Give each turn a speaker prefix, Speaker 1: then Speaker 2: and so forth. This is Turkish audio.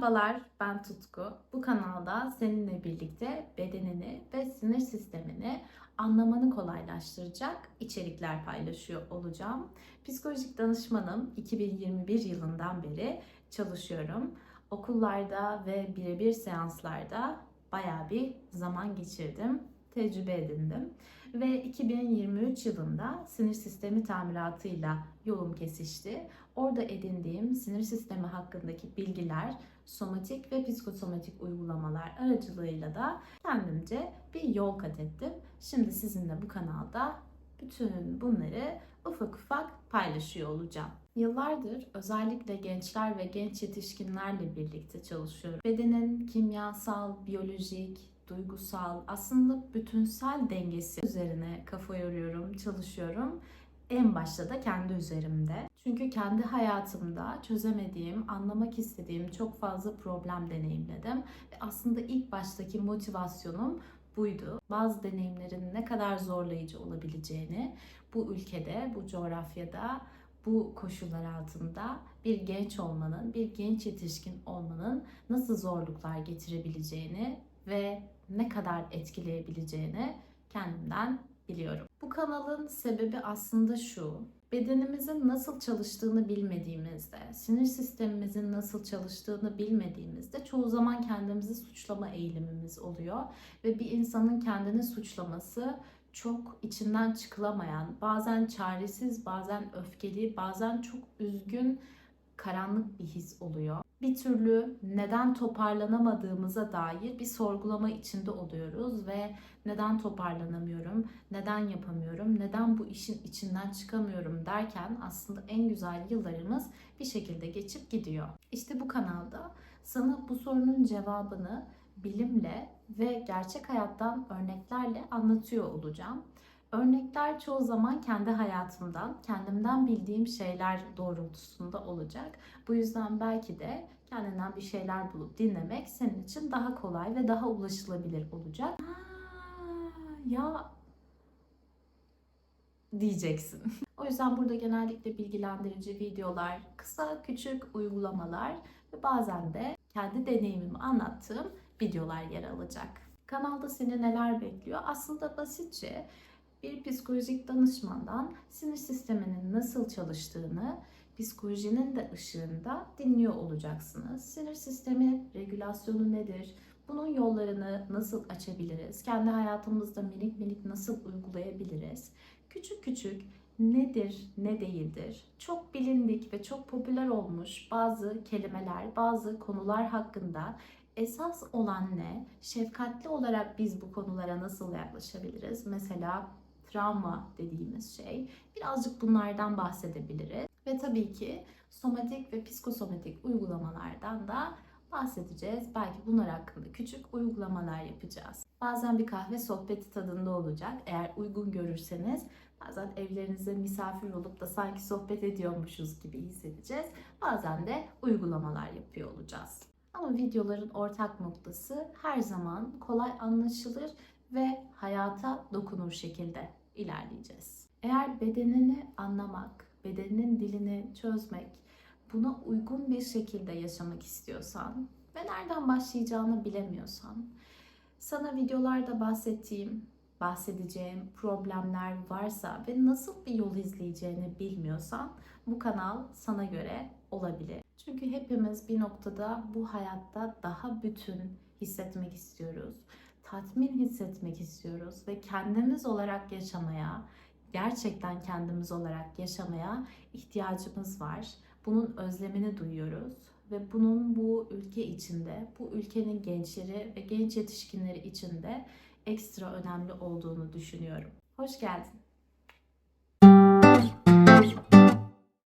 Speaker 1: Merhabalar, ben Tutku. Bu kanalda seninle birlikte bedenini ve sinir sistemini anlamanı kolaylaştıracak içerikler paylaşıyor olacağım. Psikolojik danışmanım 2021 yılından beri çalışıyorum. Okullarda ve birebir seanslarda bayağı bir zaman geçirdim, tecrübe edindim. Ve 2023 yılında sinir sistemi tamiratıyla yolum kesişti. Orada edindiğim sinir sistemi hakkındaki bilgiler, somatik ve psikosomatik uygulamalar aracılığıyla da kendimce bir yol kat ettim. Şimdi sizinle bu kanalda bütün bunları ufak ufak paylaşıyor olacağım. Yıllardır özellikle gençler ve genç yetişkinlerle birlikte çalışıyorum. Bedenin kimyasal, biyolojik, duygusal, aslında bütünsel dengesi üzerine kafa yoruyorum, çalışıyorum. En başta da kendi üzerimde. Çünkü kendi hayatımda çözemediğim, anlamak istediğim çok fazla problem deneyimledim. Ve aslında ilk baştaki motivasyonum buydu. Bazı deneyimlerin ne kadar zorlayıcı olabileceğini bu ülkede, bu coğrafyada, bu koşullar altında bir genç olmanın, bir genç yetişkin olmanın nasıl zorluklar getirebileceğini ve ne kadar etkileyebileceğini kendimden biliyorum. Bu kanalın sebebi aslında şu. Bedenimizin nasıl çalıştığını bilmediğimizde, sinir sistemimizin nasıl çalıştığını bilmediğimizde çoğu zaman kendimizi suçlama eğilimimiz oluyor ve bir insanın kendini suçlaması çok içinden çıkılamayan, bazen çaresiz, bazen öfkeli, bazen çok üzgün, karanlık bir his oluyor. Bir türlü neden toparlanamadığımıza dair bir sorgulama içinde oluyoruz ve neden toparlanamıyorum, neden yapamıyorum, neden bu işin içinden çıkamıyorum derken aslında en güzel yıllarımız bir şekilde geçip gidiyor. İşte bu kanalda sana bu sorunun cevabını bilimle ve gerçek hayattan örneklerle anlatıyor olacağım. Örnekler çoğu zaman kendi hayatımdan, kendimden bildiğim şeyler doğrultusunda olacak. Bu yüzden belki de kendinden bir şeyler bulup dinlemek senin için daha kolay ve daha ulaşılabilir olacak. Aa, ya diyeceksin. o yüzden burada genellikle bilgilendirici videolar, kısa küçük uygulamalar ve bazen de kendi deneyimimi anlattığım videolar yer alacak. Kanalda seni neler bekliyor? Aslında basitçe bir psikolojik danışmandan sinir sisteminin nasıl çalıştığını psikolojinin de ışığında dinliyor olacaksınız. Sinir sistemi regülasyonu nedir? Bunun yollarını nasıl açabiliriz? Kendi hayatımızda minik minik nasıl uygulayabiliriz? Küçük küçük nedir, ne değildir? Çok bilindik ve çok popüler olmuş bazı kelimeler, bazı konular hakkında esas olan ne? Şefkatli olarak biz bu konulara nasıl yaklaşabiliriz? Mesela travma dediğimiz şey. Birazcık bunlardan bahsedebiliriz. Ve tabii ki somatik ve psikosomatik uygulamalardan da bahsedeceğiz. Belki bunlar hakkında küçük uygulamalar yapacağız. Bazen bir kahve sohbeti tadında olacak. Eğer uygun görürseniz bazen evlerinize misafir olup da sanki sohbet ediyormuşuz gibi hissedeceğiz. Bazen de uygulamalar yapıyor olacağız. Ama videoların ortak noktası her zaman kolay anlaşılır ve hayata dokunur şekilde ilerleyeceğiz. Eğer bedenini anlamak, bedeninin dilini çözmek, buna uygun bir şekilde yaşamak istiyorsan ve nereden başlayacağını bilemiyorsan, sana videolarda bahsettiğim, bahsedeceğim problemler varsa ve nasıl bir yol izleyeceğini bilmiyorsan bu kanal sana göre olabilir. Çünkü hepimiz bir noktada bu hayatta daha bütün hissetmek istiyoruz. Tatmin hissetmek istiyoruz ve kendimiz olarak yaşamaya, gerçekten kendimiz olarak yaşamaya ihtiyacımız var. Bunun özlemini duyuyoruz ve bunun bu ülke içinde, bu ülkenin gençleri ve genç yetişkinleri içinde ekstra önemli olduğunu düşünüyorum. Hoş geldin.